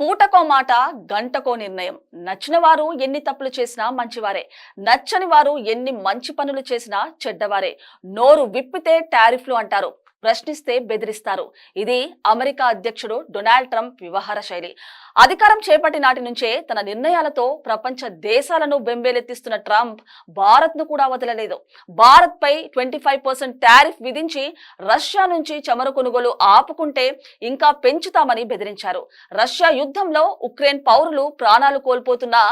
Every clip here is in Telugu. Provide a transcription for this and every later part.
పూటకో మాట గంటకో నిర్ణయం. నచ్చిన వారు ఎన్ని తప్పులు చేసినా మంచివారే. నచ్చని వారు ఎన్ని మంచి పనులు చేసినా చెడ్డవారే. నోరు విప్పితే టారిఫ్లు అంటారు. ప్రశ్నిస్తే బెదిరిస్తారు. ఇది అమెరికా అధ్యక్షుడు డొనాల్డ్ ట్రంప్ వ్యవహార శైలి. అధికారం చేపట్టి నాటి నుంచే తన నిర్ణయాలతో ప్రపంచ దేశాలను బెంబేలెత్తిస్తున్న ట్రంప్ భారత్ను కూడా వదలలేదు. భారత్ పై ట్వంటీ ఫైవ్ పర్సెంట్ టారిఫ్ విధించి రష్యా నుంచి చమురు కొనుగోలు ఆపుకుంటే ఇంకా పెంచుతామని బెదిరించారు. రష్యా యుద్ధంలో ఉక్రెయిన్ పౌరులు ప్రాణాలు కోల్పోతున్నా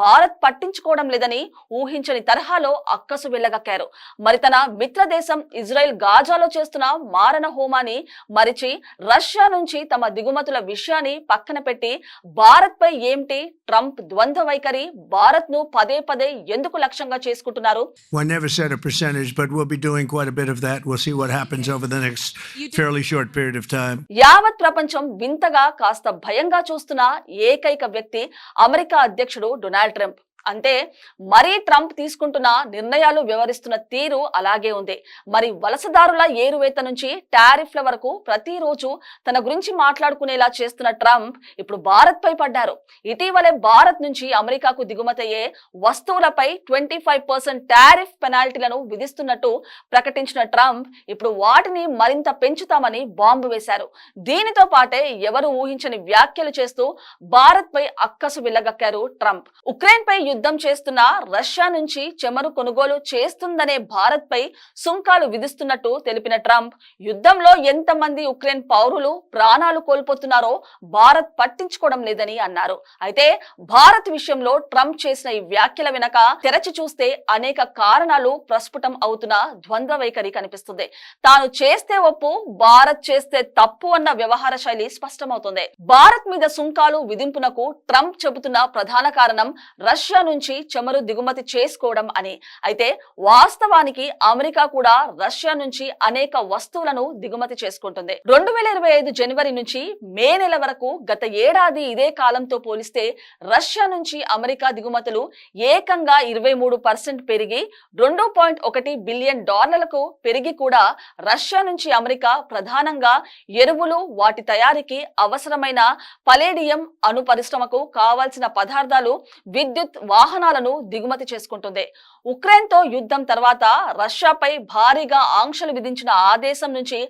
భారత్ పట్టించుకోవడం లేదని ఊహించని తరహాలో అక్కసు వెళ్ళగక్కారు మరి తన మిత్ర దేశం ఇజ్రాయెల్ గాజాలో చేస్తున్న మారణ హోమాన్ని మరిచి రష్యా నుంచి తమ దిగుమతుల విషయాన్ని పక్కన పెట్టి భారత్ పై ఏమిటి ట్రంప్ ద్వంద్వ వైఖరి భారత్ను పదే పదే ఎందుకు లక్ష్యంగా చేసుకుంటున్నారు Well, I never said a percentage, but we'll be doing quite a bit of that. We'll see what happens over the next fairly short period of time. యావత్ ప్రపంచం వింతగా కాస్త భయంగా చూస్తున్న ఏకైక వ్యక్తి అమెరికా అధ్యక్షుడు డొనాల్డ్ ట్రంప్ అంటే మరీ ట్రంప్ తీసుకుంటున్న నిర్ణయాలు వివరిస్తున్న తీరు అలాగే ఉంది. మరి వలసదారుల ఏరువేత నుంచి టారిఫ్ల వరకు ప్రతిరోజు తన గురించి మాట్లాడుకునేలా చేస్తున్న ట్రంప్ ఇప్పుడు భారత్ పై పడ్డారు. ఇటీవలే భారత్ నుంచి అమెరికాకు దిగుమతయ్యే వస్తువులపై ట్వంటీ ఫైవ్ పర్సెంట్ టారిఫ్ పెనాల్టీలను విధిస్తున్నట్టు ప్రకటించిన ట్రంప్ ఇప్పుడు వాటిని మరింత పెంచుతామని బాంబు వేశారు. దీనితో పాటే ఎవరు ఊహించని వ్యాఖ్యలు చేస్తూ భారత్ పై అక్కసు వెళ్ళగక్కారు ట్రంప్. ఉక్రెయిన్ పై యుద్ధం చేస్తున్న రష్యా నుంచి చెమరు కొనుగోలు చేస్తుందనే భారత్ పై సుంకాలు విధిస్తున్నట్టు తెలిపిన ట్రంప్ యుద్ధంలో ఎంతమంది ఉక్రెయిన్ పౌరులు ప్రాణాలు కోల్పోతున్నారో భారత్ పట్టించుకోవడం లేదని అన్నారు. అయితే భారత్ విషయంలో ట్రంప్ చేసిన ఈ వ్యాఖ్యల వెనక తెరచి చూస్తే అనేక కారణాలు ప్రస్ఫుటం అవుతున్న ద్వంద్వ వైఖరి కనిపిస్తుంది. తాను చేస్తే ఒప్పు భారత్ చేస్తే తప్పు అన్న వ్యవహార శైలి స్పష్టమవుతుంది. భారత్ మీద సుంకాలు విధింపునకు ట్రంప్ చెబుతున్న ప్రధాన కారణం రష్యా నుంచి చమురు దిగుమతి చేసుకోవడం అని. అయితే వాస్తవానికి అమెరికా కూడా రష్యా నుంచి అనేక వస్తువులను దిగుమతి చేసుకుంటుంది. రెండు వేల ఇరవై ఐదు జనవరి నుంచి మే నెల వరకు గత ఏడాది ఇదే కాలంతో పోలిస్తే రష్యా నుంచి అమెరికా దిగుమతులు ఏకంగా ఇరవై మూడు పర్సెంట్ పెరిగి రెండు పాయింట్ ఒకటి బిలియన్ డాలర్లకు పెరిగి కూడా రష్యా నుంచి అమెరికా ప్రధానంగా ఎరువులు వాటి తయారీకి అవసరమైన పలేడియం అణు పరిశ్రమకు కావాల్సిన పదార్థాలు విద్యుత్ వాహనాలను దిగుమతి చేసుకుంటుంది. ఉక్రెయిన్తో యుద్ధం తర్వాత రష్యాపై భారీగా ఆంక్షలు విధించిన ఆదేశం నుంచి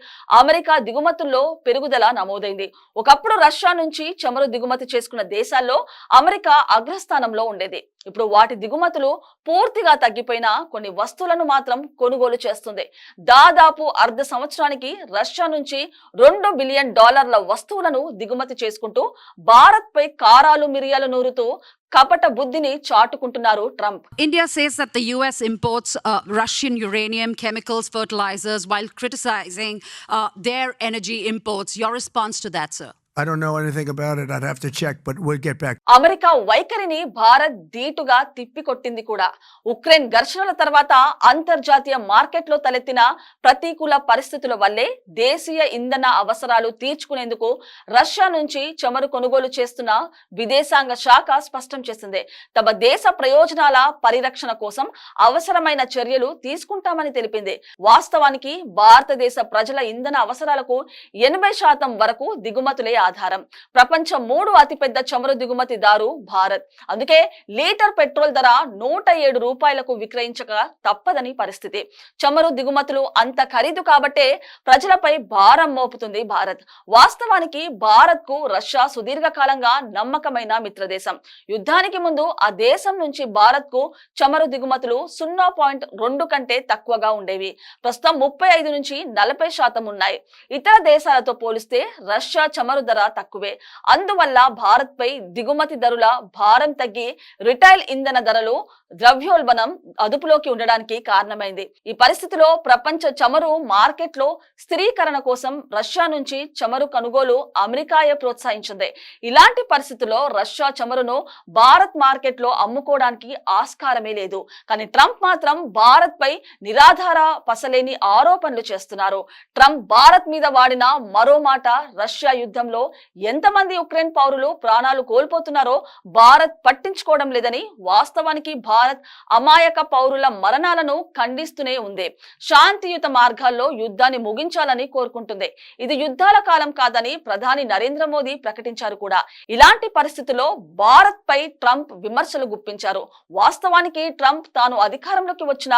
అమెరికా దిగుమతుల్లో పెరుగుదల నమోదైంది. ఒకప్పుడు రష్యా నుంచి చమురు దిగుమతి చేసుకున్న దేశాల్లో అమెరికా అగ్రస్థానంలో ఉండేది. ఇప్పుడు వాటి దిగుమతులు పూర్తిగా తగ్గిపోయినా కొన్ని వస్తువులను మాత్రం కొనుగోలు చేస్తుంది. దాదాపు అర్ధ సంవత్సరానికి రష్యా నుంచి రెండు బిలియన్ డాలర్ల వస్తువులను దిగుమతి చేసుకుంటూ భారత్పై కారాలు మిరియాలు నూరుతూ కపట బుద్ధిని చాటుకుంటున్నారు Trump India says that the US imports uh, Russian uranium, chemicals, fertilizers, while criticizing uh, their energy imports. Your response to that, sir? I don't know anything about it. I'd have to check, but we'll get back. America వైఖరిని భారత్ ధీటుగా తిప్పికొట్టింది కూడా ఉక్రెయిన్ ఘర్షణల తర్వాత అంతర్జాతీయ మార్కెట్లో తలెత్తిన ప్రతికూల పరిస్థితుల వల్లే దేశీయ ఇంధన అవసరాలు తీర్చుకునేందుకు రష్యా నుంచి చమురు కొనుగోలు చేస్తున్న విదేశాంగ శాఖ స్పష్టం చేసింది తమ దేశ ప్రయోజనాల పరిరక్షణ కోసం అవసరమైన చర్యలు తీసుకుంటామని తెలిపింది వాస్తవానికి భారతదేశ ప్రజల ఇంధన అవసరాలకు ఎనభై శాతం వరకు దిగుమతులే ఆధారం. ప్రపంచం మూడు అతిపెద్ద చమురు దిగుమతిదారు భారత్. అందుకే లీటర్ పెట్రోల్ ధర నూట ఏడు రూపాయలకు విక్రయించక తప్పదని పరిస్థితి. చమురు దిగుమతులు అంత ఖరీదు కాబట్టే ప్రజలపై భారం మోపుతుంది భారత్. వాస్తవానికి భారత్కు రష్యా సుదీర్ఘకాలంగా నమ్మకమైన మిత్రదేశం. యుద్ధానికి ముందు ఆ దేశం నుంచి భారత్కు చమురు దిగుమతులు సున్నా పాయింట్ రెండు కంటే తక్కువగా ఉండేవి. ప్రస్తుతం ముప్పై ఐదు నుంచి నలభై శాతం ఉన్నాయి. ఇతర దేశాలతో పోలిస్తే రష్యా చమురు ధర తక్కువే. అందువల్ల భారత్ పై దిగుమతి ధరల భారం తగ్గి రిటైల్ ఇంధన ధరలు ద్రవ్యోల్బణం అదుపులోకి ఉండడానికి కారణమైంది. ఈ పరిస్థితిలో ప్రపంచ చమురు మార్కెట్లో స్థిరీకరణ కోసం రష్యా నుంచి చమురు కొనుగోలు అమెరికాయే ప్రోత్సహించింది. ఇలాంటి పరిస్థితుల్లో రష్యా చమురును భారత్ మార్కెట్లో అమ్ముకోవడానికి ఆస్కారమే లేదు. కానీ ట్రంప్ మాత్రం భారత్ పై నిరాధార పసలేని ఆరోపణలు చేస్తున్నారు. ట్రంప్ భారత్ మీద వాడిన మరో మాట రష్యా యుద్ధంలో ఎంతమంది ఉక్రెయిన్ పౌరులు ప్రాణాలు కోల్పోతున్నారో భారత్ పట్టించుకోవడం లేదని వాస్తవానికి భారత్ అమాయక పౌరుల మరణాలను ఖండిస్తూనే ఉంది. శాంతియుత మార్గాల్లో యుద్ధాన్ని ముగించాలని కోరుకుంటుంది. ఇది యుద్ధాల కాలం కాదని ప్రధాని నరేంద్ర మోదీ ప్రకటించారు కూడా. ఇలాంటి పరిస్థితుల్లో భారత్ పై ట్రంప్ విమర్శలు గుప్పించారు. వాస్తవానికి ట్రంప్ తాను అధికారంలోకి వచ్చిన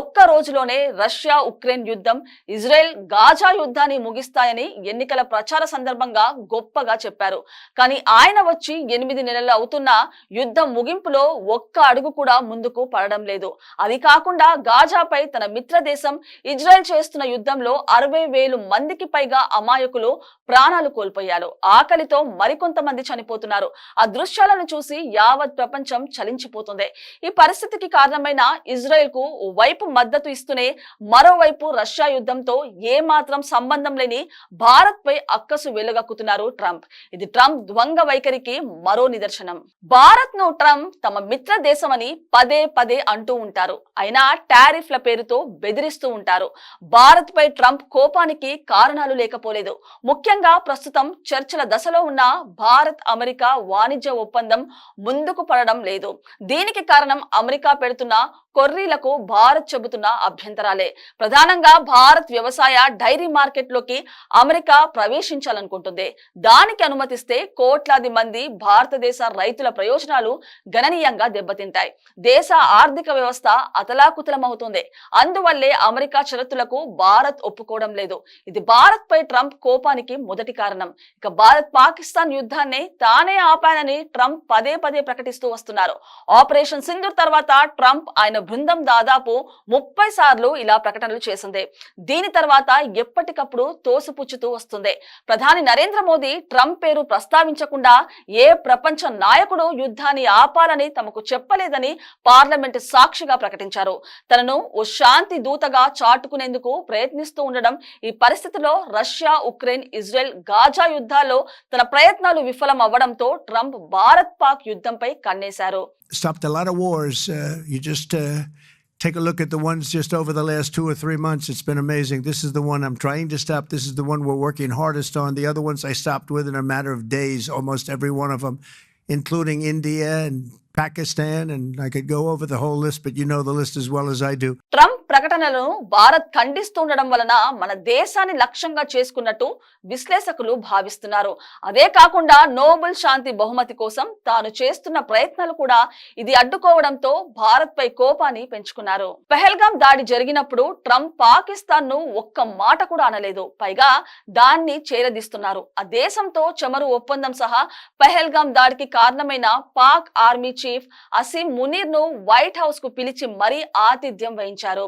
ఒక్క రోజులోనే రష్యా ఉక్రెయిన్ యుద్ధం ఇజ్రాయెల్ గాజా యుద్ధాన్ని ముగిస్తాయని ఎన్నికల ప్రచార సందర్భంగా గొప్పగా చెప్పారు. కానీ ఆయన వచ్చి ఎనిమిది నెలలు అవుతున్నా యుద్ధం ముగింపులో ఒక్క అడుగు కూడా ముందుకు పడడం లేదు. అది కాకుండా గాజాపై తన మిత్ర దేశం ఇజ్రాయెల్ చేస్తున్న యుద్ధంలో అరవై వేలు మందికి పైగా అమాయకులు ప్రాణాలు కోల్పోయారు. ఆకలితో మరికొంతమంది చనిపోతున్నారు. ఆ దృశ్యాలను చూసి యావత్ ప్రపంచం చలించిపోతుంది. ఈ పరిస్థితికి కారణమైన ఇజ్రాయెల్కు వైపు మద్దతు ఇస్తూనే మరోవైపు రష్యా యుద్ధంతో ఏ మాత్రం సంబంధం లేని భారత్ పై అక్కసు చెబుతున్నారు ట్రంప్. ఇది ట్రంప్ ద్వంగ వైఖరికి మరో నిదర్శనం. భారత్ను ట్రంప్ తమ మిత్ర దేశమని పదే పదే అంటూ ఉంటారు. అయినా టారిఫ్ల పేరుతో బెదిరిస్తూ ఉంటారు. భారత్ పై ట్రంప్ కోపానికి కారణాలు లేకపోలేదు. ముఖ్యంగా ప్రస్తుతం చర్చల దశలో ఉన్న భారత్ అమెరికా వాణిజ్య ఒప్పందం ముందుకు పడడం లేదు. దీనికి కారణం అమెరికా పెడుతున్న కొర్రీలకు భారత్ చెబుతున్న అభ్యంతరాలే. ప్రధానంగా భారత్ వ్యవసాయ డైరీ మార్కెట్లోకి అమెరికా ప్రవేశించాలనుకుంటుంది. దానికి అనుమతిస్తే కోట్లాది మంది భారతదేశ రైతుల ప్రయోజనాలు గణనీయంగా దెబ్బతింటాయి. దేశ ఆర్థిక వ్యవస్థ అతలాకుతలమవుతుంది. అందువల్లే అమెరికా షరతులకు భారత్ ఒప్పుకోవడం లేదు. ఇది భారత్ పై ట్రంప్ కోపానికి మొదటి కారణం. ఇక భారత్ పాకిస్తాన్ యుద్ధాన్ని తానే ఆపానని ట్రంప్ పదే పదే ప్రకటిస్తూ వస్తున్నారు. ఆపరేషన్ సింధూర్ తర్వాత ట్రంప్ ఆయన బృందం దాదాపు ముప్పై సార్లు ఇలా ప్రకటనలు చేసింది. దీని తర్వాత ఎప్పటికప్పుడు తోసిపుచ్చుతూ వస్తుంది. ప్రధాని నరేంద్ర మోదీ ట్రంప్ పేరు ప్రస్తావించకుండా ఏ ప్రపంచ నాయకుడు యుద్ధాన్ని ఆపాలని తమకు చెప్పలేదని పార్లమెంట్ సాక్షిగా ప్రకటించారు తనను ఓ శాంతి దూతగా చాటుకునేందుకు ప్రయత్నిస్తూ ఉండడం ఈ పరిస్థితిలో రష్యా ఉక్రెయిన్ ఇజ్రాయెల్ గాజా యుద్ధాల్లో తన ప్రయత్నాలు విఫలం అవ్వడంతో ట్రంప్ భారత్ పాక్ యుద్ధంపై కన్నేశారు Stop a lot of wars. Uh, you just uh, take a look at the ones just over the last two or three months. It's been amazing. This is the one I'm trying to stop. This is the one we're working hardest on. The other ones I stopped within a matter of days, almost every one of them, including India and Pakistan. And I could go over the whole list, but you know the list as well as I do. Trump ప్రకటనలను భారత్ ఖండిస్తుండడం వలన మన దేశాన్ని లక్ష్యంగా చేసుకున్నట్టు విశ్లేషకులు భావిస్తున్నారు అదే కాకుండా నోబెల్ శాంతి బహుమతి కోసం తాను చేస్తున్న ప్రయత్నాలు కూడా ఇది అడ్డుకోవడంతో భారత్ పై కోపాన్ని పెంచుకున్నారు పెహల్గాం దాడి జరిగినప్పుడు ట్రంప్ పాకిస్తాన్ను ఒక్క మాట కూడా అనలేదు పైగా దాన్ని చేరదీస్తున్నారు ఆ దేశంతో చమురు ఒప్పందం సహా పెహల్గాం దాడికి కారణమైన పాక్ ఆర్మీ చీఫ్ అసీం మునీర్ను వైట్ హౌస్కు పిలిచి మరీ ఆతిథ్యం వహించారు.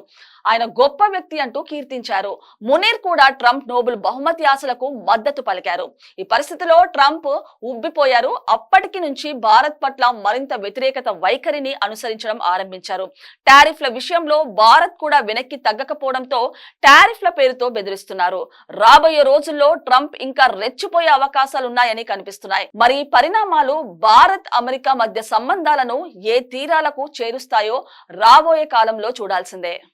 ఆయన గొప్ప వ్యక్తి అంటూ కీర్తించారు. మునీర్ కూడా ట్రంప్ నోబెల్ బహుమతి ఆశలకు మద్దతు పలికారు. ఈ పరిస్థితిలో ట్రంప్ ఉబ్బిపోయారు. అప్పటికి నుంచి భారత్ పట్ల మరింత వ్యతిరేకత వైఖరిని అనుసరించడం ఆరంభించారు. టారిఫ్ల విషయంలో భారత్ కూడా వెనక్కి తగ్గకపోవడంతో టారిఫ్ల పేరుతో బెదిరిస్తున్నారు. రాబోయే రోజుల్లో ట్రంప్ ఇంకా రెచ్చిపోయే అవకాశాలున్నాయని కనిపిస్తున్నాయి. మరి పరిణామాలు భారత్ అమెరికా మధ్య ఒప్పందాలను ఏ తీరాలకు చేరుస్తాయో రాబోయే కాలంలో చూడాల్సిందే.